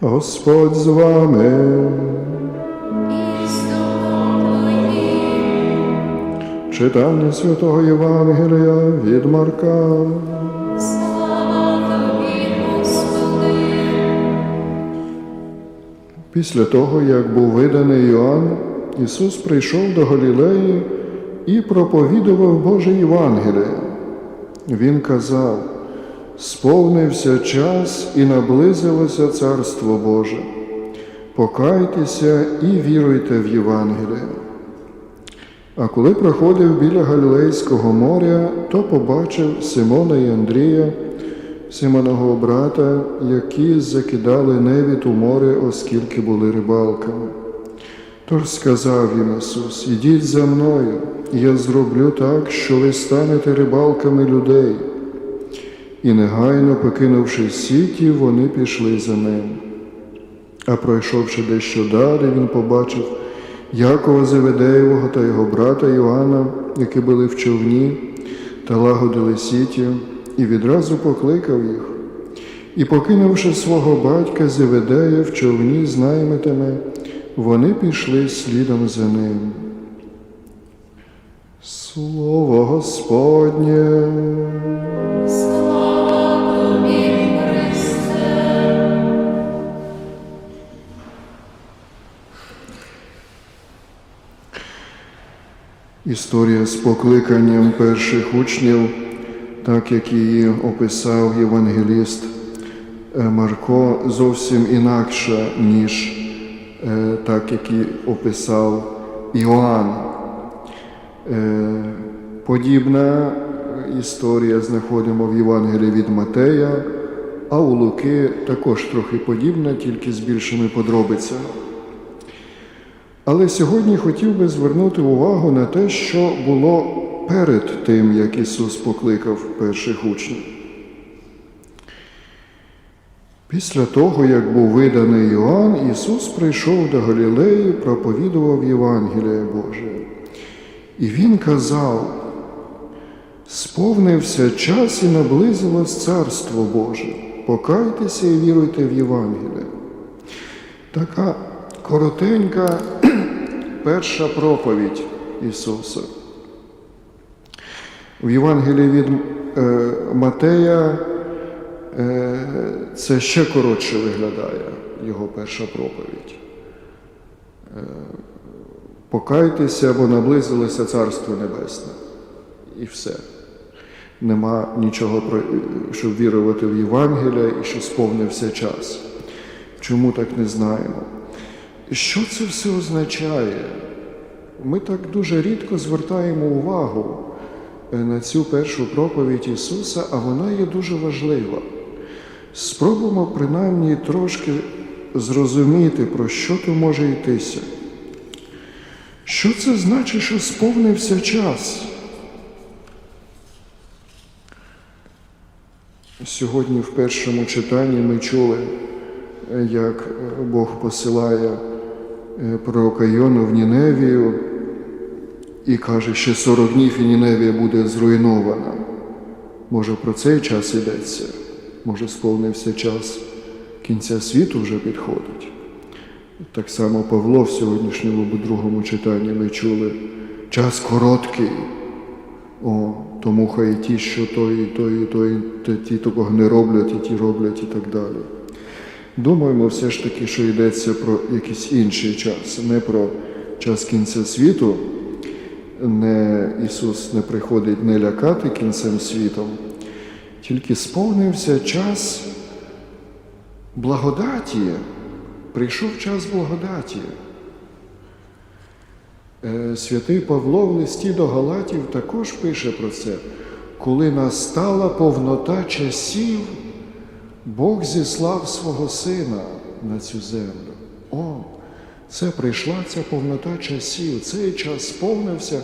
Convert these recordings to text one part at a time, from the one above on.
Господь з вами. Читання святого Євангелія від Марка. Після того, як був виданий Йоанн, Ісус прийшов до Галілеї і проповідував Боже Євангеліє. Він казав: сповнився час і наблизилося Царство Боже. Покайтеся і віруйте в Євангеліє. А коли проходив біля Галілейського моря, то побачив Симона і Андрія, Симоного брата, які закидали невід у море, оскільки були рибалками. Тож сказав їм Ісус, ідіть за мною, я зроблю так, що ви станете рибалками людей. І негайно, покинувши сіті, вони пішли за ним. А пройшовши дещо далі, він побачив Якова Заведеєвого та його брата Йоанна, які були в човні та лагодили сіті, і відразу покликав їх. І, покинувши свого батька Зеведея в човні з наймитами, вони пішли слідом за ним. Слово Господнє. Історія з покликанням перших учнів, так як її описав євангеліст е, Марко, зовсім інакша, ніж е, так, як її описав Іоанн. Е, Подібна історія знаходимо в Євангелії від Матея, а у Луки також трохи подібна, тільки з більшими подробицями. Але сьогодні хотів би звернути увагу на те, що було перед тим, як Ісус покликав перших учнів. Після того, як був виданий Іоанн, Ісус прийшов до Галілеї, проповідував Євангеліє Боже. І Він казав, сповнився час і наблизилось Царство Боже. Покайтеся і віруйте в Євангеліє. Така коротенька перша проповідь Ісуса. В Євангелії від е, Матея е, це ще коротше виглядає його перша проповідь. Е, Покайтеся, бо наблизилося Царство Небесне. І все. Нема нічого, щоб вірувати в Євангелія і що сповнився час. Чому так не знаємо? Що це все означає? Ми так дуже рідко звертаємо увагу е, на цю першу проповідь Ісуса, а вона є дуже важлива. Спробуємо принаймні трошки зрозуміти, про що то може йтися. Що це значить, що сповнився час? Сьогодні в першому читанні ми чули, е, як е, Бог посилає пророка Йону в Ніневію і каже, що 40 днів і Ніневія буде зруйнована. Може, про цей час йдеться, може, сповнився час кінця світу вже підходить. Так само Павло в сьогоднішньому другому читанні ми чули час короткий. О, тому хай і ті, що той, і той, і той, та ті того не роблять, і ті роблять, і так далі. Думаємо все ж таки, що йдеться про якийсь інший час, не про час кінця світу. Не, Ісус не приходить не лякати кінцем світом, тільки сповнився час благодаті, прийшов час благодаті. Е, Святий Павло в листі до Галатів також пише про це. Коли настала повнота часів, Бог зіслав свого Сина на цю землю. О, це прийшла ця повнота часів. Цей час сповнився,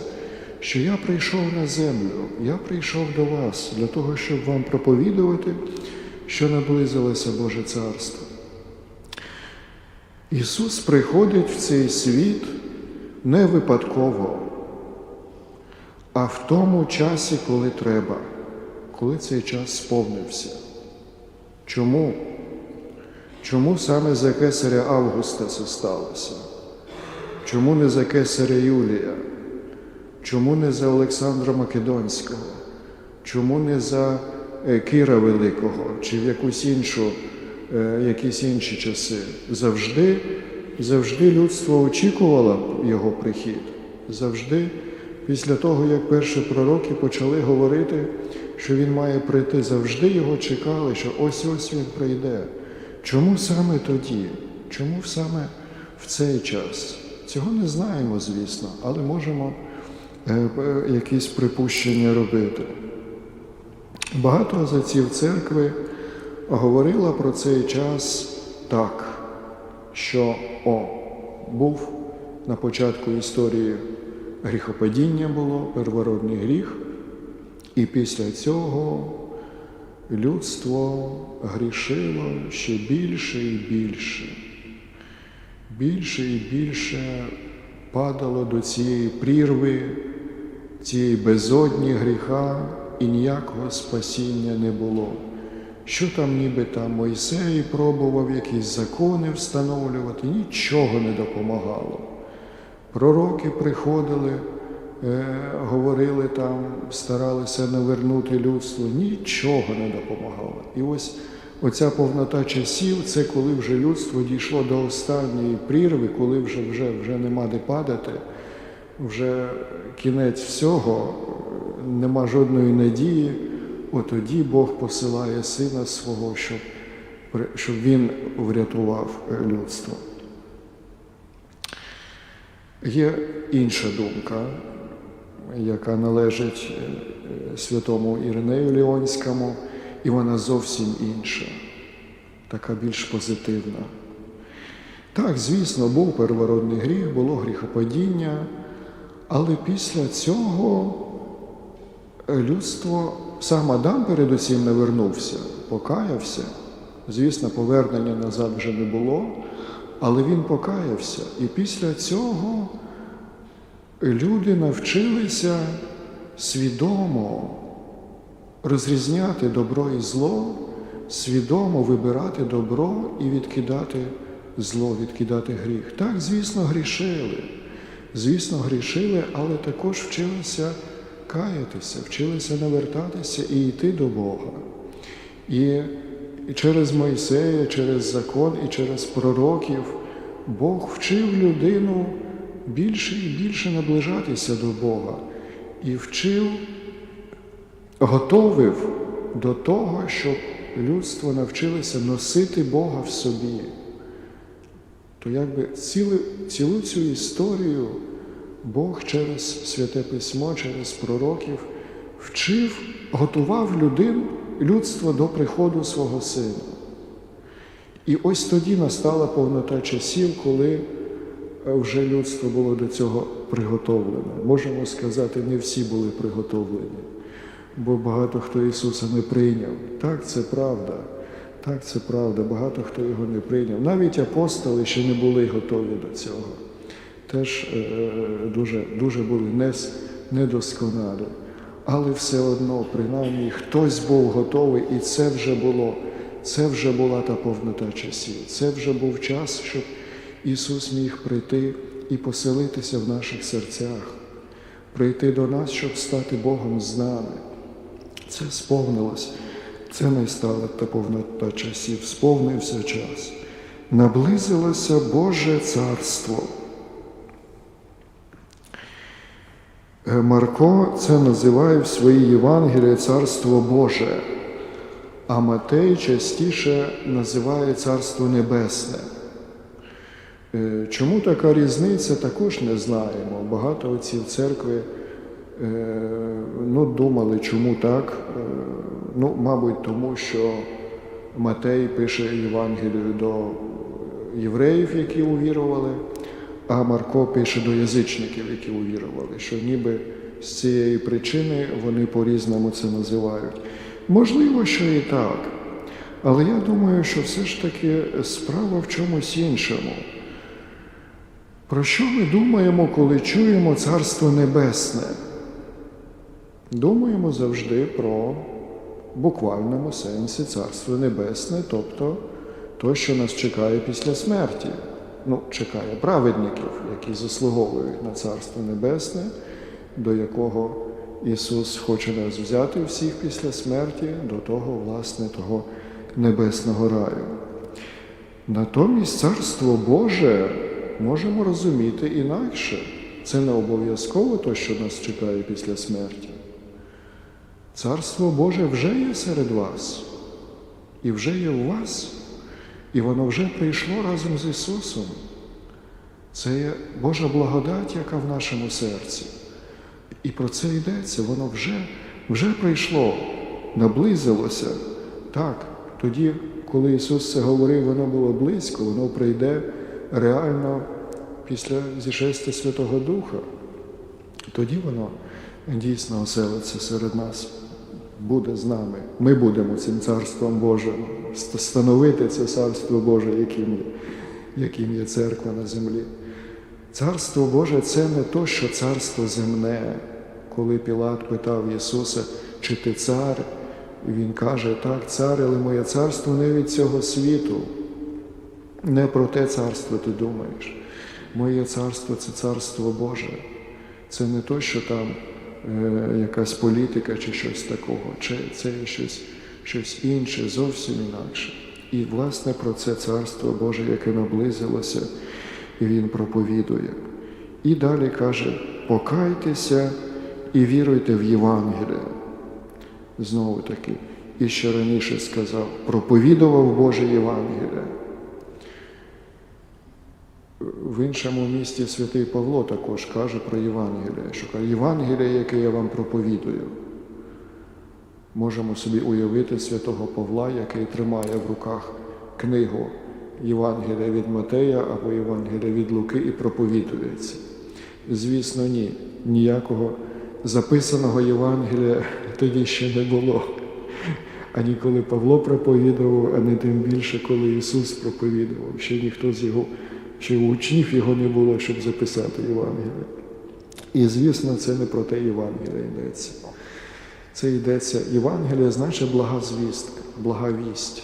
що я прийшов на землю, я прийшов до вас для того, щоб вам проповідувати, що наблизилося Боже Царство. Ісус приходить в цей світ не випадково, а в тому часі, коли треба, коли цей час сповнився. Чому? чому саме за кесаря Августа це сталося? Чому не за кесаря Юлія? Чому не за Олександра Македонського? Чому не за е, Кира Великого чи в якусь іншу, е, якісь інші часи? Завжди, завжди людство очікувало його прихід. Завжди, після того, як перші пророки почали говорити, що він має прийти, завжди його чекали, що ось ось він прийде. Чому саме тоді? Чому саме в цей час? Цього не знаємо, звісно, але можемо е, е, якісь припущення робити. Багато отців церкви говорила про цей час так, що о, був на початку історії гріхопадіння було, первородний гріх, і після цього людство грішило ще більше і більше. Більше і більше падало до цієї прірви, цієї безодні гріха, і ніякого спасіння не було. Що там ніби там Мойсей пробував якісь закони встановлювати, нічого не допомагало. Пророки приходили, говорили там, старалися навернути людство, нічого не допомагало. І ось оця повнота часів, це коли вже людство дійшло до останньої прірви, коли вже, вже, вже нема де падати, вже кінець всього, нема жодної надії. Отоді Бог посилає сина свого, щоб, щоб він врятував е, людство. Є інша думка, яка належить е, святому Іринею Ліонському, і вона зовсім інша, така більш позитивна. Так, звісно, був первородний гріх, було гріхопадіння, але після цього е, людство, сам Адам передусім не вернувся, покаявся. Звісно, повернення назад вже не було, але він покаявся. І після цього люди навчилися свідомо розрізняти добро і зло, свідомо вибирати добро і відкидати зло, відкидати гріх. Так, звісно, грішили. Звісно, грішили, але також вчилися каятися, вчилися навертатися і йти до Бога. І через Мойсея, через закон і через пророків Бог вчив людину більше і більше наближатися до Бога і вчив, готовив до того, щоб людство навчилося носити Бога в собі. То якби цілу, цілу цю історію Бог через Святе Письмо, через пророків вчив, готував людину, людство до приходу свого сина. І ось тоді настала повнота часів, коли вже людство було до цього приготовлене. Можемо сказати, не всі були приготовлені, бо багато хто Ісуса не прийняв. Так, це правда. Так, це правда. Багато хто його не прийняв. Навіть апостоли ще не були готові до цього. Теж е, дуже, дуже були нес- недосконалі. Але все одно, принаймні, хтось був готовий, і це вже було. Це вже була та повнота часів. Це вже був час, щоб Ісус міг прийти і поселитися в наших серцях, прийти до нас, щоб стати Богом з нами. Це сповнилось. Це настала та повнота часів, сповнився час. Наблизилося Боже Царство. Е, Марко це називає в своїй Євангелії Царство Боже, а Матей частіше називає Царство Небесне. Е, Чому така різниця, також не знаємо. Багато отців церкви е, ну, думали, чому так. Е, Ну, мабуть, тому що Матей пише Євангелію до євреїв, які увірували, а Марко пише до язичників, які увірували, що ніби з цієї причини вони по-різному це називають. Можливо, що і так. Але я думаю, що все ж таки справа в чомусь іншому. Про що ми думаємо, коли чуємо Царство Небесне? Думаємо завжди про буквальному сенсі Царство Небесне, тобто то, що нас чекає після смерті. Ну, чекає праведників, які заслуговують на Царство Небесне, до якого Ісус хоче нас взяти всіх після смерті, до того, власне, того небесного раю. Натомість Царство Боже можемо розуміти інакше. Це не обов'язково те, що нас чекає після смерті. Царство Боже вже є серед вас, і вже є у вас, і воно вже прийшло разом з Ісусом. Це є Божа благодать, яка в нашому серці. І про це йдеться, воно вже, вже прийшло, наблизилося. Так, тоді, коли Ісус це говорив, воно було близько, воно прийде реально після зішестя Святого Духа. Тоді воно дійсно оселиться серед нас, буде з нами. Ми будемо цим Царством Божим, ст- становити це Царство Боже, яким є, яким є церква на землі. Царство Боже це не то, що царство земне. Коли Пілат питав Ісуса, чи ти цар, і Він каже, так, цар, але моє царство не від цього світу. Не про те царство ти думаєш. Моє царство це царство Боже. Це не то, що там е, якась політика чи щось такого, чи це щось, щось інше, зовсім інакше. І, власне, про це царство Боже, яке наблизилося, Він проповідує. І далі каже: покайтеся і віруйте в Євангеліє. Знову таки, і ще раніше сказав, проповідував Боже Євангеліє. В іншому місті святий Павло також каже про Євангеліє, що Євангеліє, яке я вам проповідую. Можемо собі уявити святого Павла, який тримає в руках книгу Євангелія від Матея або Євангелія від Луки і проповідується. Звісно, ні. Ніякого записаного Євангелія тоді ще не було. Ані коли Павло проповідував, а не тим більше, коли Ісус проповідував. Ще ніхто з його, ще учнів його не було, щоб записати Євангеліє. І, звісно, це не про те Євангелія йдеться. Це йдеться Євангелія, значить блага звістка, блага вість.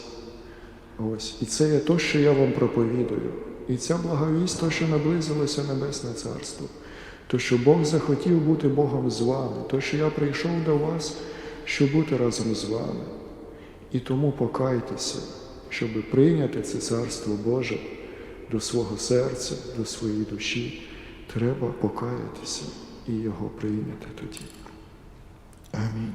Ось. І це є те, що я вам проповідую. І ця благовість, то, що наблизилося Небесне Царство, то, що Бог захотів бути Богом з вами, то, що я прийшов до вас, щоб бути разом з вами. І тому покайтеся, щоб прийняти це Царство Боже до свого серця, до своєї душі. Треба покаятися і його прийняти тоді. Амінь.